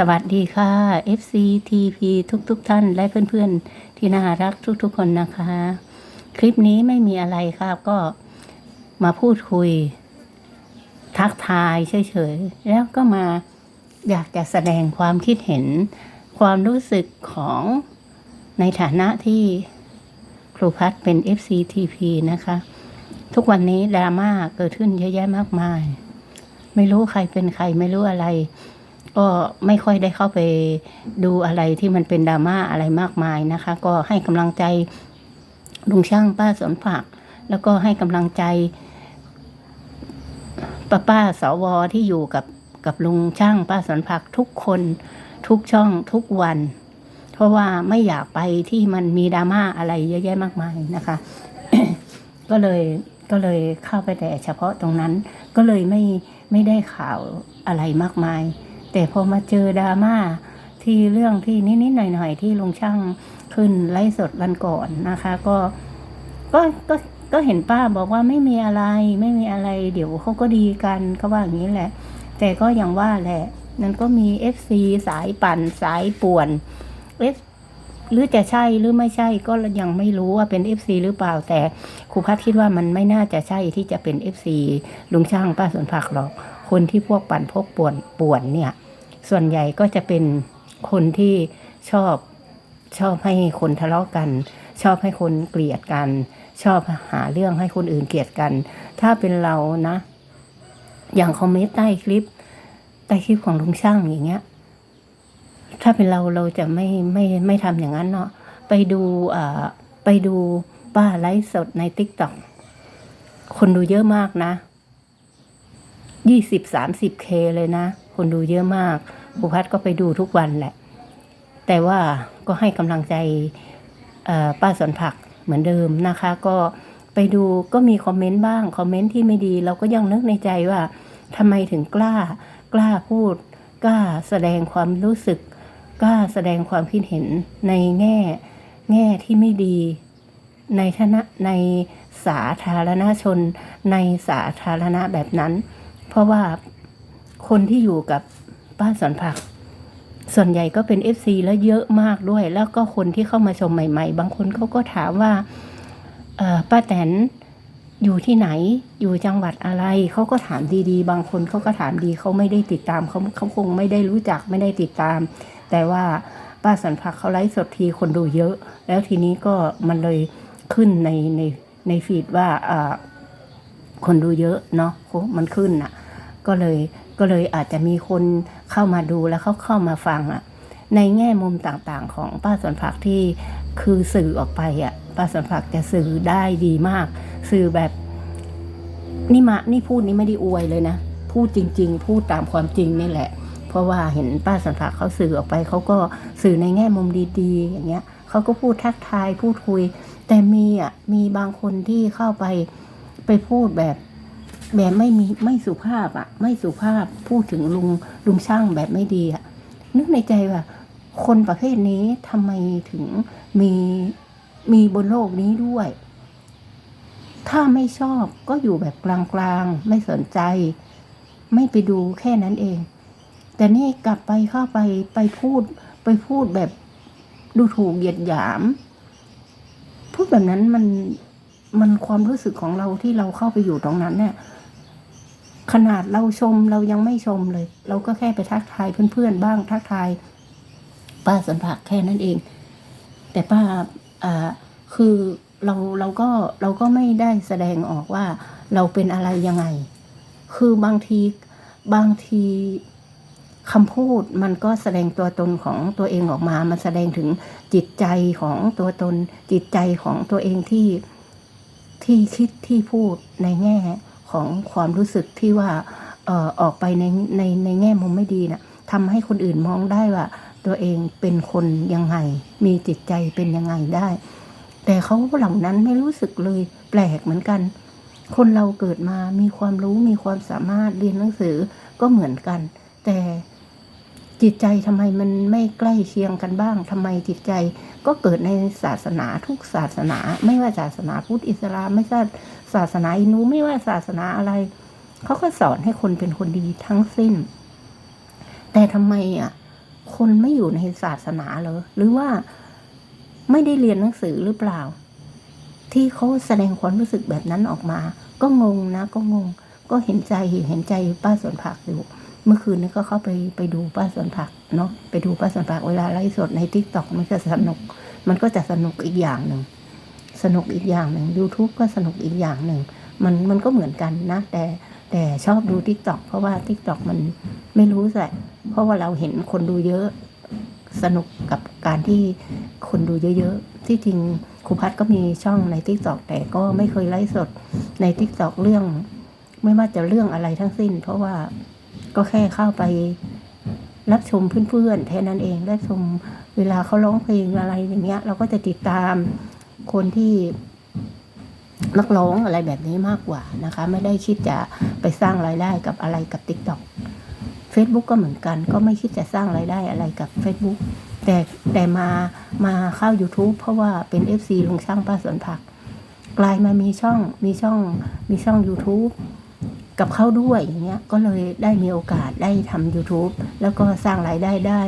สวัสดีค่ะ FC TP ทุกๆทท่านและเพื่อนๆ ที่น่ารักทุกๆคนนะคะ คลิปนี้ไม่มีอะไรครับก็มาพูดคุย ทักทายเฉยๆ แล้วก็มาอยากจะแสดงความคิดเห็น ความรู้สึกของในฐานะที่ครูพัฒน์เป็น FC TP นะคะ ทุกวันนี้ดราม่าเกิดขึ้นเยอะแยะมากมาย ไม่รู้ใครเป็นใครไม่รู้อะไร ก็ไม่ค่อยได้เข้าไปดูอะไรที่มันเป็นดราม่าอะไรมากมายนะคะ ก็ให้กำลังใจลุงช่างป้าสวนผัก แล้วก็ให้กำลังใจป้าป้าสวที่อยู่กับกับลุงช่างป้าสวนผักทุกคนทุกช่องทุกวัน เพราะว่าไม่อยากไปที่มันมีดราม่าอะไรเยอะแยะมากมายนะคะ ก็เลยก็เลยเข้าไปแต่เฉพาะตรงนั้น ก็เลยไม่ไม่ได้ข่าวอะไรมากมาย แต่พอมาเจอดราม่าที่เรื่องที่นิดๆหน่อยๆที่ลุงช่างขึ้นไลฟ์สดวันก่อนนะคะ ก็ก็ก็ก็เห็นป้าบอกว่าไม่มีอะไรไม่มีอะไร เดี๋ยวเขาก็ดีกันเขาว่าอย่างนี้แหละ แต่ก็อย่างว่าแหละนั้นก็มีเอฟซีสายปั่นสายป่วนเอฟหรือจะใช่หรือไม่ใช่ก็ยังไม่รู้ว่าเป็น FC หรือเปล่าแต่ครูพัฒคิดว่ามันไม่น่าจะใช่ที่จะเป็น FC ลุงช่างป้าสวนผักหรอก คนที่พวกปั่นพวกป่วนป่วนเนี่ย ส่วนใหญ่ก็จะเป็นคนที่ชอบชอบให้คนทะเลาะกัน ชอบให้คนเกลียดกัน ชอบหาเรื่องให้คนอื่นเกลียดกัน ถ้าเป็นเรานะ อย่างคอมเมนต์ใต้คลิป ใต้คลิปของลุงช่างอย่างเงี้ย ถ้าเป็นเราเราจะไม่ไม่ไม่ทำอย่างนั้นเนาะไปดูอ่าไปดูป้าไลฟ์สดในติ๊กต็อกคนดูเยอะมากนะยี่สิบสามสิบเคเลยนะ คนดูเยอะมากครูพัดก็ไปดูทุกวันแหละ แต่ว่าก็ให้กำลังใจป้าสนผักเหมือนเดิมนะคะ ก็ไปดูก็มีคอมเมนต์บ้างคอมเมนต์ที่ไม่ดี เราก็ยังนึกในใจว่าทำไมถึงกล้ากล้าพูด กล้าแสดงความรู้สึก กล้าแสดงความคิดเห็นในแง่ แง่ที่ไม่ดี ในฐานะในสาธารณชน ในสาธารณะแบบนั้น เพราะว่า คนที่อยู่กับป้าสวนผัก ส่วนใหญ่ก็เป็น FC แล้วเยอะมากด้วย แล้วก็คนที่เข้ามาชมใหม่ ๆ บางคนเขาก็ถามว่าป้าแตนอยู่ที่ไหนอยู่จังหวัดอะไรเขาก็ถามดีๆ บางคนเขาก็ถามดีเขาไม่ได้ติดตามเขาเขาคงไม่ได้รู้จักไม่ได้ติดตาม แต่ว่าป้าสันผักเขาไลฟ์สดทีคนดูเยอะ แล้วทีนี้ก็มันเลยขึ้นในในในฟีดว่าคนดูเยอะเนาะมันขึ้นอะ ก็เลย ก็เลยอาจจะมีคนเข้ามาดูแล้วเขาเข้ามาฟังอะในแง่มุมต่างๆ ของป้าสวนผักที่คือสื่อออกไปอะป้าสวนผักจะสื่อได้ดีมาก สื่อแบบนี่มานี่พูดนี่ไม่ได้อวยเลยนะพูดจริง ๆ พูดตามความจริงนี่แหละ เพราะว่าเห็นป้าสวนผักเขาสื่อออกไปเขาก็สื่อในแง่มุมดีๆ อย่างเงี้ยเขาก็พูดทักทายพูดคุย แต่มีอะมีบางคนที่เข้าไปไปพูดแบบ แบบไม่มีไม่สุภาพอะไม่สุภาพพูดถึงลุงลุงช่างแบบไม่ดีอะนึกในใจว่า คนประเภทนี้ทำไมถึงมีมีบนโลกนี้ด้วย ถ้าไม่ชอบก็อยู่แบบกลางๆ ไม่สนใจ ไม่ไปดูแค่นั้นเอง แต่นี่กลับไปเข้าไปไปพูดไปพูดแบบดูถูกเหยียดหยาม พูดแบบนั้นมันมันความรู้สึกของเราที่เราเข้าไปอยู่ตรงนั้นเนี่ย ขนาดเราชมเรายังไม่ชมเลย เราก็แค่ไปทักทายเพื่อนๆบ้างทักทาย ป้าสันผักแค่นั้นเอง แต่ป้าอ่าคือเราเราก็เราก็ไม่ได้แสดงออกว่าเราเป็นอะไรยังไง คือบางทีบางทีคำพูดมันก็แสดงตัวตนของตัวเองออกมา มันแสดงถึงจิตใจของตัวตนจิตใจของตัวเองที่ที่คิดที่พูดในแง่ ของความรู้สึกที่ว่าออออกไปในในในแง่มุมไม่ดีนะ่ะทำให้คนอื่นมองได้ว่า ตัวเองเป็นคนยังไง มีจิตใจเป็นยังไงได้ แต่เขาเหล่านั้นไม่รู้สึกเลยแปลกเหมือนกัน คนเราเกิดมามีความรู้มีความสามารถเรียนหนังสือก็เหมือนกัน แต่จิตใจทำไมมันไม่ใกล้เคียงกันบ้างทำไมจิตใจก็เกิดในศาสนาทุกศาสนา ไม่ว่าศาสนาพุทธอิสลามไม่ใช่ ศาสนาอินูไม่ว่าศาสนาอะไร เขาก็สอนให้คนเป็นคนดีทั้งสิ้น แต่ทำไมอะ คนไม่อยู่ในศาสนาเหรอหรือว่าไม่ได้เรียนหนังสือหรือเปล่า ที่เขาแสดงความรู้สึกแบบนั้นออกมา ก็งงนะ ก็งง ก็เห็นใจเห็นใจป้าสวนผักอยู่เมื่อคืนนี้ก็เข้าไปไปดูป้าสวนผักเนาะไปดูป้าสวนผักเวลาไลฟ์สดในทิกตอกมันก็สนุก มันก็จะสนุกอีกอย่างหนึ่ง สนุกอีกอย่างหนึ่ง YouTube ก็สนุกอีกอย่างหนึ่ง มันมันก็เหมือนกันนะ แต่แต่ชอบดูทิกตอกเพราะว่าทิกตอกมันไม่รู้แหละเพราะว่าเราเห็นคนดูเยอะสนุกกับการที่คนดูเยอะๆ ที่จริงครูพัดก็มีช่องในทิกตอกแต่ก็ไม่เคยไลฟ์สดในทิกตอกเรื่อง ไม่ว่าจะเรื่องอะไรทั้งสิ้น เพราะว่าก็แค่เข้าไปรับชมเพื่อนๆแค่นั้นเองรับชมเวลาเขาร้องเพลงอะไรอย่างเงี้ย เราก็จะติดตาม คนที่นักร้องอะไรแบบนี้มากกว่านะคะ ไม่ได้คิดจะไปสร้างรายได้กับอะไรกับ t ิ k t o k Facebook ก็เหมือนกัน ก็ไม่คิดจะสร้างรายได้อะไรกับ Facebook แต่แต่มามาเข้า YouTube เพราะว่าเป็น FC ลุงช่างป้าสวนผัก กลายมามีช่องมีช่องมีช่อง YouTube กับเขาด้วยอย่างเงี้ยก็เลยได้มีโอกาสได้ทำ YouTube แล้วก็สร้างรายได้ได้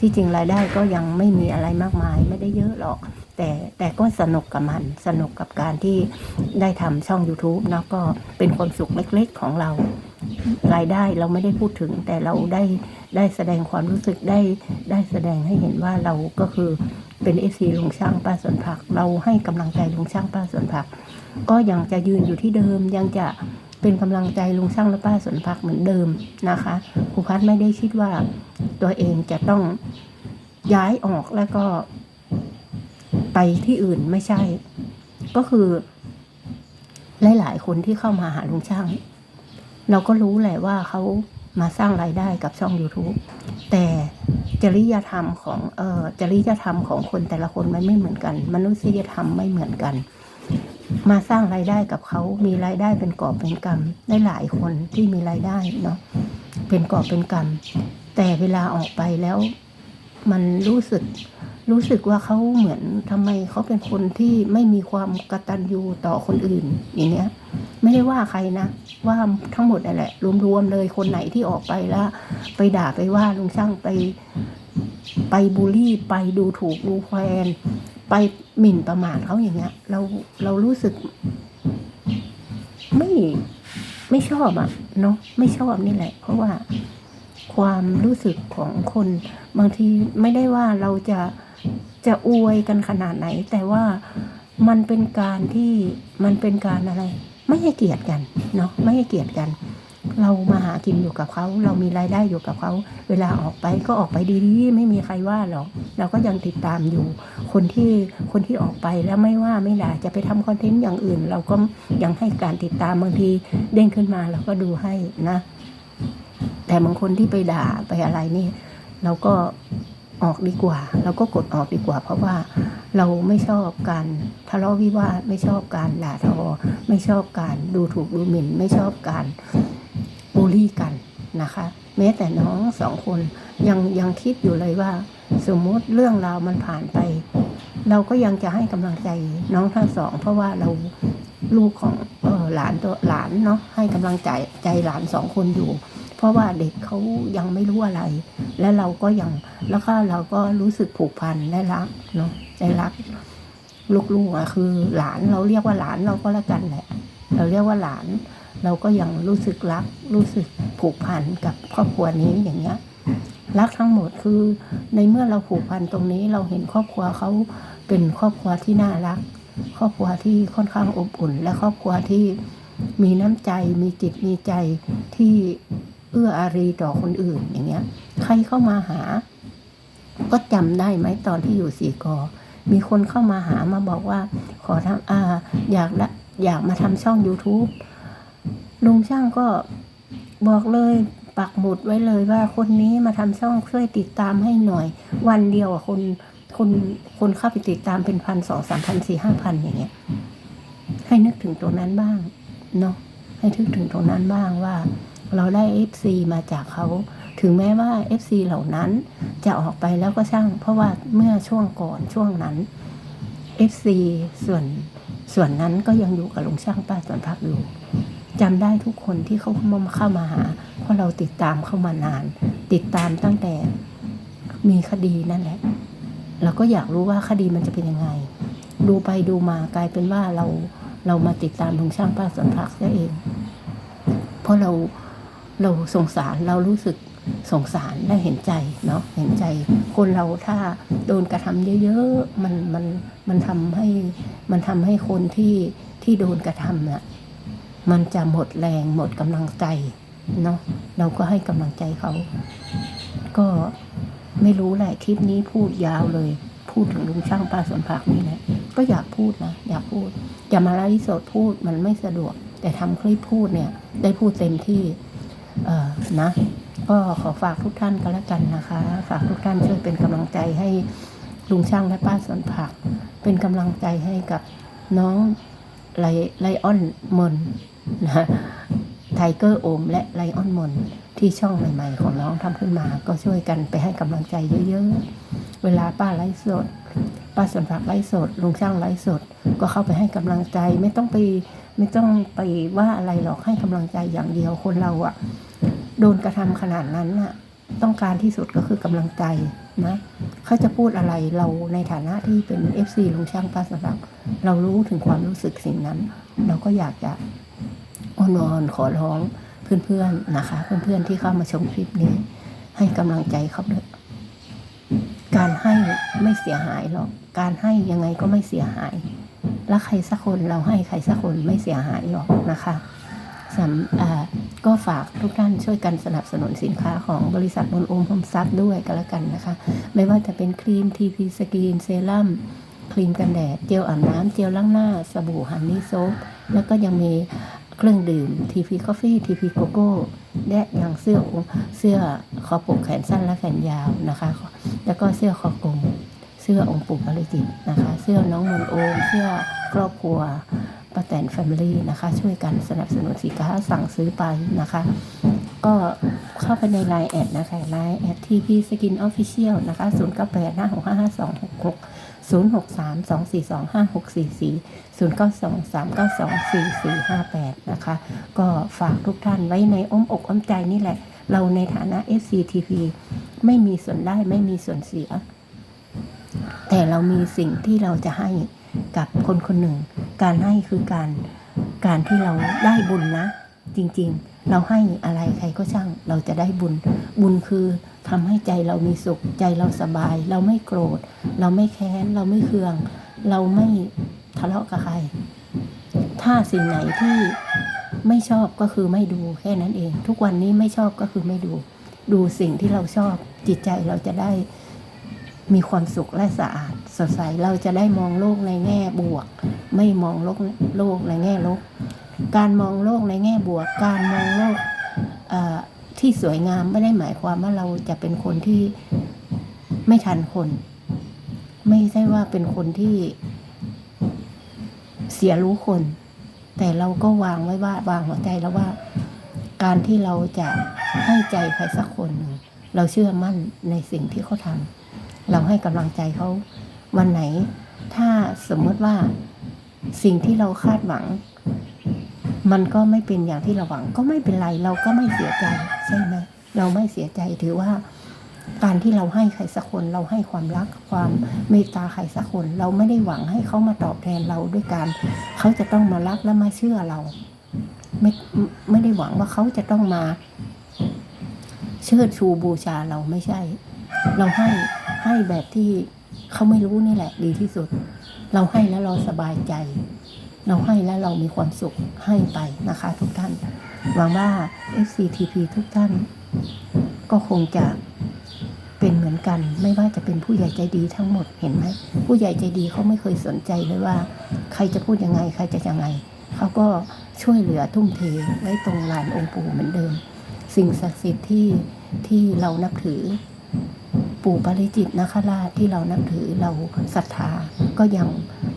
ที่จริงรายได้ก็ยังไม่มีอะไรมากมายไม่ได้เยอะหรอก แต่แต่ก็สนุกกับมันสนุกกับการที่ได้ทำช่อง YouTube แล้วก็เป็นความสุขเล็กๆของเรา รายได้เราไม่ได้พูดถึง แต่เราได้ได้แสดงความรู้สึกได้ได้แสดงให้เห็นว่าเราก็คือเป็นเอฟซีลุงช่างป้าสวนผัก เราให้กำลังใจลุงช่างป้าสวนผัก ก็ยังจะยืนอยู่ที่เดิมยังจะ เป็นกำลังใจลุงช่างและป้าสนผักเหมือนเดิมนะคะครูพัดไม่ได้คิดว่าตัวเองจะต้องย้ายออกแล้วก็ ไปที่อื่นไม่ใช่ ก็คือ หลายๆคนที่เข้ามาหาลุงช่าง เราก็รู้แหละว่าเขามาสร้างรายได้กับช่อง YouTube แต่จริยธรรมของเอ่อจริยธรรมของคนแต่ละคนมันไม่เหมือนกัน มนุษยธรรมไม่เหมือนกัน มาสร้างรายได้กับเขามีรายได้เป็นกอบเป็นกำได้หลายคนที่มีรายได้เนาะเป็นกอบเป็นกำแต่เวลาออกไปแล้ว มันรู้สึกรู้สึกว่าเขาเหมือนทำไมเขาเป็นคนที่ไม่มีความกตัญญูต่อคนอื่น อย่างเนี้ย ไม่ได้ว่าใครนะ ว่าทั้งหมดนั่นแหละ รวมๆเลยคนไหนที่ออกไปแล้ว ไปด่าไปว่าลุงช่างไป ไปบูลลี่ไปดูถูกดูแคลน ไปหมิ่นประมาทเขาอย่างเงี้ย เราเรารู้สึก ไม่ไม่ชอบอะเนาะไม่ชอบนี่แหละ เพราะว่าความรู้สึกของคน บางทีไม่ได้ว่าเราจะจะอวยกันขนาดไหน แต่ว่ามันเป็นการที่มันเป็นการอะไร ไม่ให้เกียรติกันเนาะไม่ให้เกียรติกัน เรามาหากินอยู่กับเขา เรามีรายได้อยู่กับเขา เวลาออกไปก็ออกไปดีๆไม่มีใครว่าหรอก เราก็ยังติดตามอยู่ คนที่คนที่ออกไปแล้วไม่ว่าไม่ด่าจะไปทำคอนเทนต์อย่างอื่น เราก็ยังให้การติดตามบางทีเด้งขึ้นมาเราก็ดูให้นะ แต่บางคนที่ไปด่าไปอะไรนี่ เราก็ออกดีกว่า เราก็กดออกดีกว่า เพราะว่าเราไม่ชอบการทะเลาะวิวาทไม่ชอบการด่าทอ ไม่ชอบการดูถูกดูหมิ่น ไม่ชอบการ บูลลี่กันนะคะ แม้แต่น้องสองคนยังยังคิดอยู่เลยว่า สมมุติเรื่องราวมันผ่านไป เราก็ยังจะให้กำลังใจน้องทั้งสอง เพราะว่าเราลูกของออหลานตัวหลานเนาะให้กำลังใจใจหลานสองคนอยู่ เพราะว่าเด็กเขายังไม่รู้อะไร และเราก็ยังแล้วก็เราก็รู้สึกผูกพันและรักเนาะใจรักลูกๆอะคือ หลานเราเรียกว่าหลานเราก็แล้วกันแหละ เราเรียกว่าหลาน เราก็ยังรู้สึกรัก รู้สึกผูกพันกับครอบครัวนี้อย่างเงี้ยรักทั้งหมดคือในเมื่อเราผูกพันตรงนี้เราเห็นครอบครัวเขาเป็นครอบครัวที่น่ารัก ครอบครัวที่ค่อนข้างอบอุ่น และครอบครัวที่มีน้ำใจมีจิตมีใจที่เอื้ออารีต่อคนอื่นอย่างเงี้ย ใครเข้ามาหา ก็จำได้ไหมตอนที่อยู่สี่กอมีคนเข้ามาหามาบอกว่า ขอทำอ่าอยากละอยากมาทำช่อง YouTube ลุงช่างก็บอกเลยปักหมุดไว้เลยว่าคนนี้มาทำช่องช่วยติดตามให้หน่อย วันเดียวคนคนคนเข้าไปติดตามเป็นพันสองสามพันสี่ห้าพันอย่างเงี้ย ให้นึกถึงตรงนั้นบ้างเนาะให้นึกถึงตรงนั้นบ้างว่า เราได้ FC มาจากเขา ถึงแม้ว่า FC เหล่านั้นจะออกไปแล้วก็ช่าง เพราะว่าเมื่อช่วงก่อนช่วงนั้น FC ส่วนส่วนนั้นก็ยังอยู่กับลุงช่างป้าสวนพักอยู่ จำได้ทุกคนที่เขาเข้ามาเข้ามาหา เพราะเราติดตามเข้ามานาน ติดตามตั้งแต่มีคดีนั่นแหละ เราก็อยากรู้ว่าคดีมันจะเป็นยังไง ดูไปดูมากลายเป็นว่าเราเรามาติดตามลุงช่างป้าสวนผักซะเอง เพราะเราเราสงสารเรารู้สึกสงสารและเห็นใจเนาะเห็นใจ คนเราถ้าโดนกระทำเยอะๆมันมันมันทำให้มันทำให้คนที่ที่โดนกระทำน่ะ มันจะหมดแรงหมดกำลังใจเนาะเราก็ให้กำลังใจเขา ก็ไม่รู้แหละคลิปนี้พูดยาวเลย พูดถึงลุงช่างป้าสวนผักนี่แหละก็อยากพูดนะอยากพูดจะมาไลฟ์สดพูดมันไม่สะดวก แต่ทำคลิปพูดเนี่ย ได้พูดเต็มที่เออนะ ก็ขอฝากทุกท่านกันแล้วกันนะคะ ฝากทุกท่านช่วยเป็นกำลังใจให้ลุงช่างและป้าสวนผัก เป็นกำลังใจให้กับน้องไลไลออนมน นะไทเกอร์โอมและไลออนมอนที่ช่องใหม่ ๆ ของน้องทำขึ้นมา ก็ช่วยกันไปให้กำลังใจเยอะๆ เวลาป้าไลฟ์สด ป้าสวนผักไลฟ์สด ลุงช่างไลฟ์สด ก็เข้าไปให้กำลังใจไม่ต้องไปไม่ต้องไปว่าอะไรหรอกให้กำลังใจอย่างเดียวคนเราอะโดนกระทำขนาดนั้นน่ะต้องการที่สุดก็คือกำลังใจนะเขาจะพูดอะไรเราในฐานะที่เป็น FC ลุงช่างป้าสำหรับ เรารู้ถึงความรู้สึกสิ่งนั้น เราก็อยากจะ อ้อนวอนขอร้องเพื่อนๆนะคะ เพื่อนๆที่เข้ามาชมคลิปนี้ ให้กำลังใจเขาด้วยการให้ไม่เสียหายหรอก การให้ยังไงก็ไม่เสียหาย แล้วใครสักคนเราให้ใครสักคนไม่เสียหายหรอกนะคะสำอ่าก็ฝากทุกท่านช่วยกันสนับสนุนสินค้าของบริษัทบนโอมพมซับด้วยกันแล้วกันนะคะ ไม่ว่าจะเป็นครีมทีพีสกินเซรั่มครีมกันแดด เจลอาบน้ำเจลล้างหน้า สบู่ฮันนี่โซฟแล้วก็ยังมี เครื่องดื่มทีพีกาแฟทีพีโกโก้และยังเสื้อเสื้อคอปกแขนสั้นและแขนยาวนะคะ แล้วก็เสื้อคอกลมเสื้อองค์ปู่ปาริจิตนะคะ เสื้อน้องมนโอม เสื้อครอบครัวป้าแตนแฟมิลี่นะคะ ช่วยกันสนับสนุนสินค้าสั่งซื้อไปนะคะ ก็เข้าไปในไลน์แอดนะคะไลน์แอดทีพีสกินออฟฟิเชียลนะคะ 0 9 8 5 6 5 5 2 6 6 0 6 3 2 4 2 5 6 4 4 0 9 2 3 9 2 4 4 5 8 นะคะ ก็ฝากทุกท่านไว้ในอ้อมอกอ้อมใจนี่แหละ เราในฐานะ FCTP ไม่มีส่วนได้ไม่มีส่วนเสีย แต่เรามีสิ่งที่เราจะให้กับคนคนหนึ่ง การให้คือการการที่เราได้บุญนะ จริงๆ เราให้อะไรใครก็ช่างเราจะได้บุญ บุญคือ ทำให้ใจเรามีสุข ใจเราสบาย เราไม่โกรธ เราไม่แค้น เราไม่เคือง เราไม่ทะเลาะกับใคร ถ้าสิ่งไหนที่ไม่ชอบก็คือไม่ดูแค่นั้นเอง ทุกวันนี้ไม่ชอบก็คือไม่ดู ดูสิ่งที่เราชอบจิตใจเราจะได้มีความสุขและสะอาดสดใสเราจะได้มองโลกในแง่บวก ไม่มองโลกโลกในแง่ลบการมองโลกในแง่บวก การมองโลกอ่อ ที่สวยงามไม่ได้หมายความว่าเราจะเป็นคนที่ไม่ทันคน ไม่ใช่ว่าเป็นคนที่เสียรู้คน แต่เราก็วางไว้ว่าวางหัวใจแล้วว่า การที่เราจะให้ใจใครสักคนหนึ่งเราเชื่อมั่นในสิ่งที่เขาทำเราให้กำลังใจเขาวันไหน ถ้าสมมติว่าสิ่งที่เราคาดหวัง มันก็ไม่เป็นอย่างที่เราหวังก็ไม่เป็นไรเราก็ไม่เสียใจใช่ไหมเราไม่เสียใจถือว่า การที่เราให้ใครสักคนเราให้ความรักความเมตตาใครสักคน เราไม่ได้หวังให้เขามาตอบแทนเราด้วยการเขาจะต้องมารักและมาเชื่อเรา ไม่ไม่ได้หวังว่าเขาจะต้องมาเชิดชูบูชาเราไม่ใช่ เราให้ให้แบบที่เขาไม่รู้นี่แหละดีที่สุด เราให้แล้วเราสบายใจ เราให้แล้วเรามีความสุขให้ไปนะคะ ทุกท่านหวังว่า FCTP ทุกท่าน ก็คงจะเป็นเหมือนกัน ไม่ว่าจะเป็นผู้ใหญ่ใจดีทั้งหมดเห็นไหมผู้ใหญ่ใจดีเขาไม่เคยสนใจเลยว่า ใครจะพูดยังไง ใครจะยังไงเขาก็ช่วยเหลือทุ่มเทไว้ตรงลานองค์ปู่เหมือนเดิม สิ่งศักดิ์สิทธิ์ที่ที่เรานับถือ ปู่ปริจิตนาคราชที่เรานับถือเราศรัทธาก็ยัง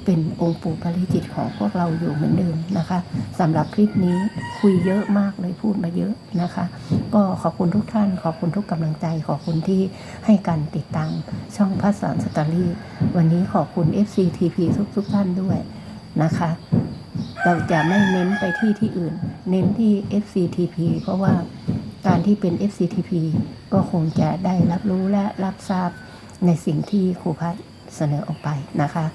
เป็นองค์ปู่ปริจิตของพวกเราอยู่เหมือนเดิมนะคะสำหรับคลิปนี้คุยเยอะมากเลยพูดมาเยอะนะคะ ก็ขอบคุณทุกท่าน ขอบคุณทุกกำลังใจ ขอบคุณที่ให้การติดตามช่องพัสสอนสตอรี่วันนี้ขอบคุณ FCTP ทุกทุกๆท่านด้วยนะคะ เราจะไม่เน้นไปที่ที่อื่น เน้นที่ FCTP เพราะว่า การที่เป็น FCTP ก็คงจะได้รับรู้และรับทราบในสิ่งที่ครูพัฒน์เสนอออกไปนะคะ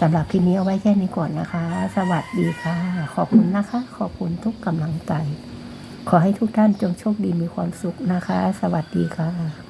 สำหรับคลิปนี้เอาไว้แค่นี้ก่อนนะคะ สวัสดีค่ะ ขอบคุณนะคะ ขอบคุณทุกกำลังใจ ขอให้ทุกท่านจงโชคดีมีความสุขนะคะ สวัสดีค่ะ